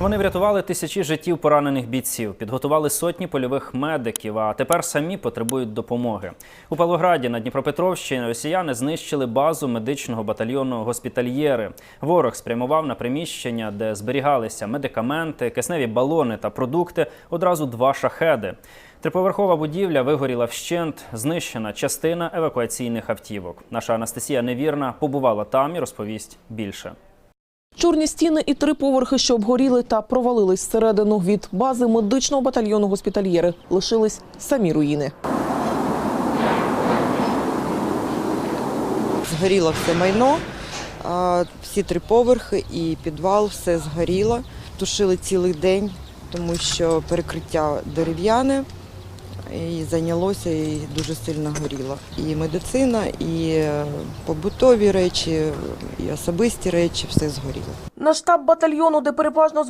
Вони врятували тисячі життів поранених бійців, підготували сотні польових медиків, а тепер самі потребують допомоги. У Павлограді на Дніпропетровщині росіяни знищили базу медичного батальйону госпітальєри. Ворог спрямував на приміщення, де зберігалися медикаменти, кисневі балони та продукти, одразу два шахеди. Триповерхова будівля вигоріла вщент, знищена частина евакуаційних автівок. Наша Анастасія Невірна побувала там і розповість більше. Чорні стіни і три поверхи, що обгоріли та провалились всередину від бази медичного батальйону госпітальєри. Лишились самі руїни. Згоріло все майно, всі три поверхи і підвал, все згоріло. Тушили цілий день, тому що перекриття дерев'яне і зайнялося і дуже сильно горіло. І медицина, і е, побутові речі, і особисті речі, все згоріло. На штаб батальйону, де переважно